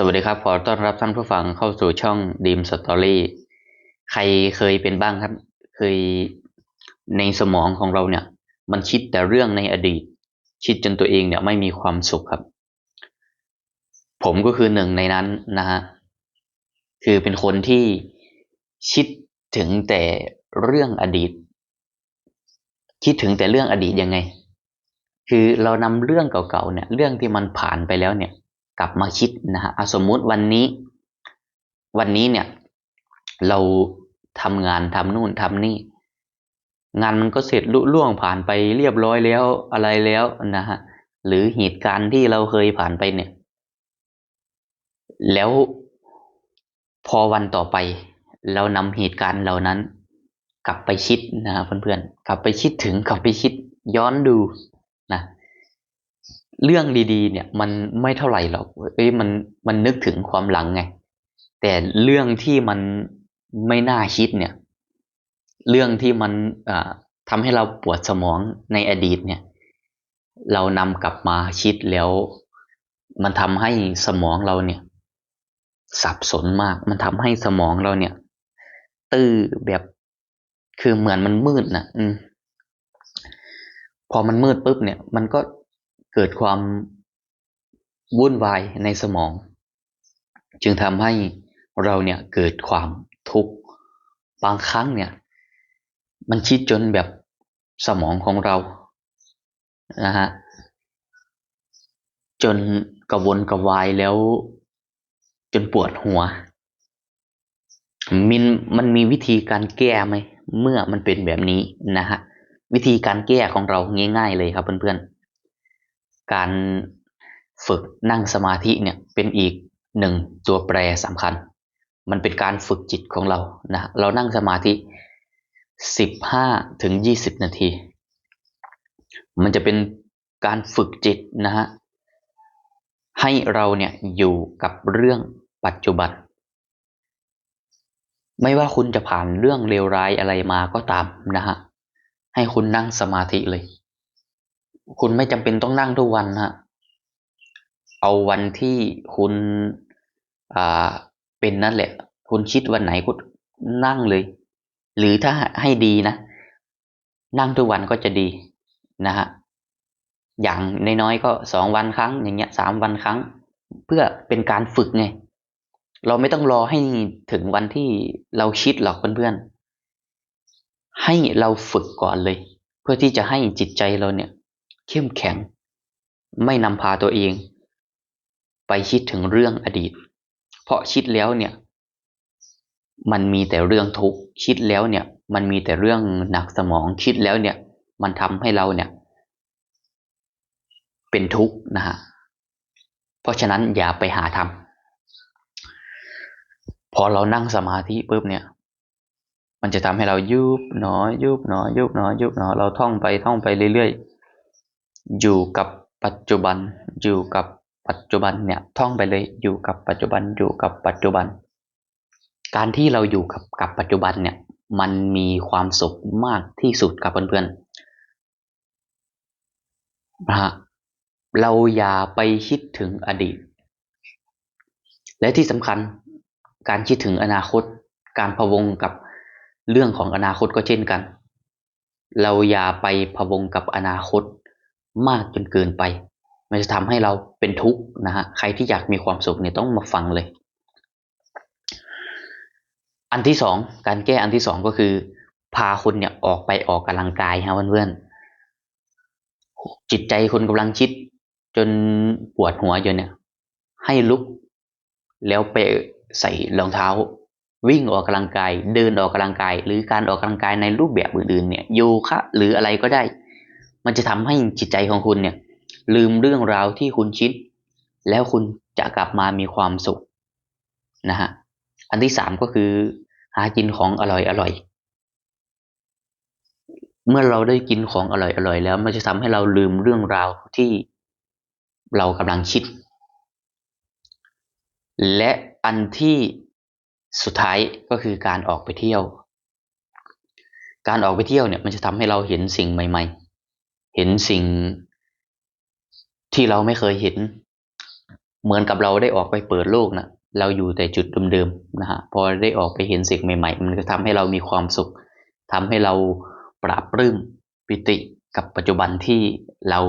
สวัสดีครับ ขอต้อนรับท่านผู้ฟังเข้าสู่ช่องดีมสตอรี่ใครเคยเป็นบ้างครับ เคยในสมองของเราเนี่ย มันคิดแต่เรื่องในอดีต คิดจนตัวเองเนี่ยไม่มีความสุขครับ ผมก็คือหนึ่งในนั้นนะฮะคือเป็นคนที่คิดถึงแต่เรื่องอดีต คิดถึงแต่เรื่องอดีตยังไง คือเรานำเรื่องเก่าๆเนี่ย เรื่องที่มันผ่านไปแล้วเนี่ย กลับมาคิดนะฮะสมมุติวันนี้ วันนี้เนี่ย เราทำงานทำนู่นทำนี่ งานมันก็เสร็จลุล่วงผ่านไปเรียบร้อยแล้วอะไรแล้วนะฮะหรือเหตุการณ์ที่เราเคยผ่านไปเนี่ย แล้วพอวันต่อไป เรานำเหตุการณ์เหล่านั้น กลับไปคิดนะเพื่อนๆกลับไปคิดถึงกลับไปคิดย้อนดูนะ เรื่องดีๆ เนี่ย มันไม่เท่าไหร่หรอกเอ้ยมันมันนึกถึงความหลังไง แต่เรื่องที่มันไม่น่าคิดเนี่ย เรื่องที่มันทำให้เราปวดสมองในอดีตเนี่ย เรานำกลับมาคิดแล้ว มันทำให้สมองเราเนี่ย สับสนมาก มันทำให้สมองเราเนี่ย ตื้อแบบคือเหมือนมันมืดนะอืมพอมันมืดปุ๊บเนี่ย มันก็ เกิดความวุ่นวายในสมอง จึงทำให้เราเนี่ยเกิดความทุกข์บางครั้งเนี่ย มันคิดจนแบบสมองของเรานะฮะจนกระวนกระวายแล้ว จนปวดหัวมินมันมีวิธีการแก้ไหม เมื่อมันเป็นแบบนี้นะฮะ วิธีการแก้ของเราง่ายๆเลยครับเพื่อนๆ การฝึกนั่งสมาธิเนี่ยเป็นอีกหนึ่งตัวแปรสำคัญ มันเป็นการฝึกจิตของเรานะเรานั่งสมาธิสิบห้าถึงยี่สิบนาที มันจะเป็นการฝึกจิตนะฮะให้เราเนี่ยอยู่กับเรื่องปัจจุบัน ไม่ว่าคุณจะผ่านเรื่องเลวร้ายอะไรมาก็ตามนะฮะให้คุณนั่งสมาธิเลย คุณไม่จำเป็นต้องนั่งทุกวันฮะ เอาวันที่คุณอ่าเป็นนั่นแหละ คุณคิดวันไหนคุณนั่งเลย หรือถ้าให้ดีนะ นั่งทุกวันก็จะดีนะฮะ อย่างน้อยๆก็สองวันครั้ง อย่างเงี้ยสามวันครั้ง เพื่อเป็นการฝึกไง เราไม่ต้องรอให้ถึงวันที่เราคิดหรอกเพื่อนๆ ให้เราฝึกก่อนเลย เพื่อที่จะให้จิตใจเราเนี่ย เข้มแข็ง ไม่นำพาตัวเอง ไปคิดถึงเรื่องอดีต เพราะคิดแล้วเนี่ย มันมีแต่เรื่องทุกข์คิดแล้วเนี่ย มันมีแต่เรื่องหนักสมองคิดแล้วเนี่ย มันทำให้เราเนี่ย เป็นทุกข์นะฮะเพราะฉะนั้นอย่าไปหาทำพอเรานั่งสมาธิปุ๊บเนี่ยมันจะทำให้เรายุบหนอยุบหนอยุบหนอยุบหนอเราท่องไปท่องไปเรื่อย อยู่กับปัจจุบัน อยู่กับปัจจุบันเนี่ยท่องไปเลยอยู่กับปัจจุบันอยู่กับปัจจุบัน การที่เราอยู่กับกับปัจจุบันเนี่ยมันมีความสุขมากที่สุดครับเพื่อนๆนะฮะเราอย่าไปคิดถึงอดีต และที่สำคัญการคิดถึงอนาคต การพะวงกับเรื่องของอนาคตก็เช่นกัน เราอย่าไปพะวงกับอนาคต มากจนเกินไป มันจะทำให้เราเป็นทุกข์นะฮะใครที่อยากมีความสุขเนี่ยต้องมาฟังเลย อันที่สองการแก้อันที่สองก็คือ พาคุณเนี่ยออกไปออกกำลังกายฮะเพื่อนๆจิตใจคุณกำลังคิด จนปวดหัวอยู่เนี่ย ให้ลุกแล้วไปใส่รองเท้า วิ่งออกกำลังกาย เดินออกกำลังกาย หรือการออกกำลังกายในรูปแบบอื่นๆเนี่ยโยคะหรืออะไรก็ได้ มันจะทำให้จิตใจของคุณเนี่ย ลืมเรื่องราวที่คุณคิด แล้วคุณจะกลับมามีความสุขนะฮะอันที่สามก็คือ หากินของอร่อยอร่อยเมื่อเราได้กินของอร่อยอร่อยแล้ว มันจะทำให้เราลืมเรื่องราวที่เรากำลังคิด และอันที่สุดท้ายก็คือการออกไปเที่ยว การออกไปเที่ยวเนี่ยมันจะทำให้เราเห็นสิ่งใหม่ ๆ เห็นสิ่งที่เราไม่เคยเห็น เหมือนกับเราได้ออกไปเปิดโลกนะเราอยู่แต่จุดเดิมๆนะฮะพอได้ออกไปเห็นสิ่งใหม่ ๆ มันก็ทำให้เรามีความสุขทำให้เราปราบปลื้มปิติกับปัจจุบันที่เรา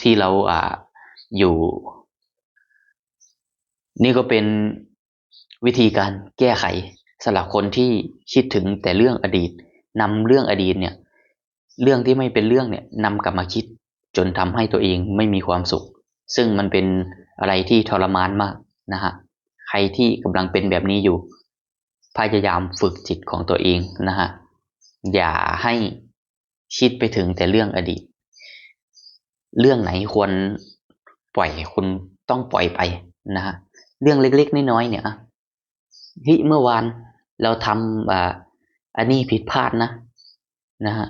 ที่เราอ่าอยู่ นี่ก็เป็นวิธีการแก้ไขสำหรับคนที่คิดถึงแต่เรื่องอดีตนำเรื่องอดีตเนี่ย เรื่องที่ไม่เป็นเรื่องเนี่ยนำกลับมาคิด จนทำให้ตัวเองไม่มีความสุข ซึ่งมันเป็นอะไรที่ทรมานมากนะฮะใครที่กำลังเป็นแบบนี้อยู่ พยายามฝึกจิตของตัวเองนะฮะอย่าให้คิดไปถึงแต่เรื่องอดีต เรื่องไหนควรปล่อยคุณต้องปล่อยไปนะฮะเรื่องเล็กๆน้อยๆเนี่ยเฮ้ยเมื่อวานเราทำอ่าอันนี้ผิดพลาดนะนะฮะ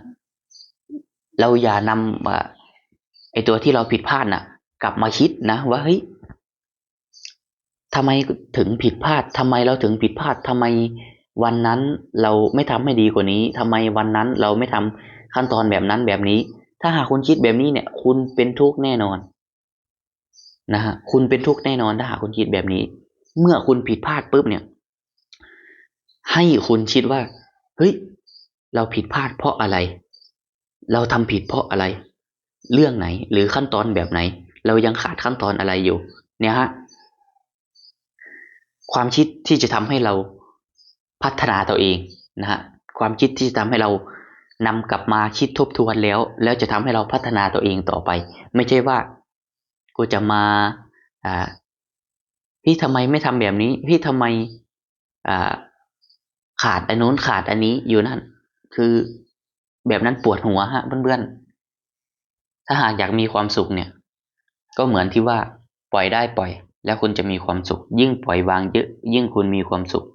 เราอย่านำอ่าไอตัวที่เราผิดพลาดน่ะ กลับมาคิดนะว่าเฮ้ยทำไมถึงผิดพลาดทำไมเราถึงผิดพลาดทำไมวันนั้นเราไม่ทำให้ดีกว่านี้ทำไมวันนั้นเราไม่ทำขั้นตอนแบบนั้นแบบนี้ ถ้าหากคุณคิดแบบนี้เนี่ย คุณเป็นทุกข์แน่นอนนะฮะคุณเป็นทุกข์แน่นอนถ้าหากคุณคิดแบบนี้ เมื่อคุณผิดพลาดปุ๊บเนี่ย ให้คุณคิดว่า เฮ้ย เราผิดพลาดเพราะอะไร เราทำผิดเพราะอะไร เรื่องไหนหรือขั้นตอนแบบไหน เรายังขาดขั้นตอนอะไรอยู่ เนี่ยฮะความคิดที่จะทำให้เราพัฒนาตัวเองนะฮะความคิดที่จะทำให้เรานำกลับมาคิดทบทวนแล้ว แล้วจะทำให้เราพัฒนาตัวเองต่อไป ไม่ใช่ว่ากูจะมาอ่าพี่ทำไมไม่ทำแบบนี้ พี่ทำไมอ่าขาดอันนู้นขาดอันนี้อยู่นั่น คือ แบบนั้นปวดหัวฮะเพื่อนๆ ถ้าหากอยากมีความสุขเนี่ย ก็เหมือนที่ว่าปล่อยได้ปล่อย แล้วคุณจะมีความสุข ยิ่งปล่อยวางเยอะ ยิ่งคุณมีความสุข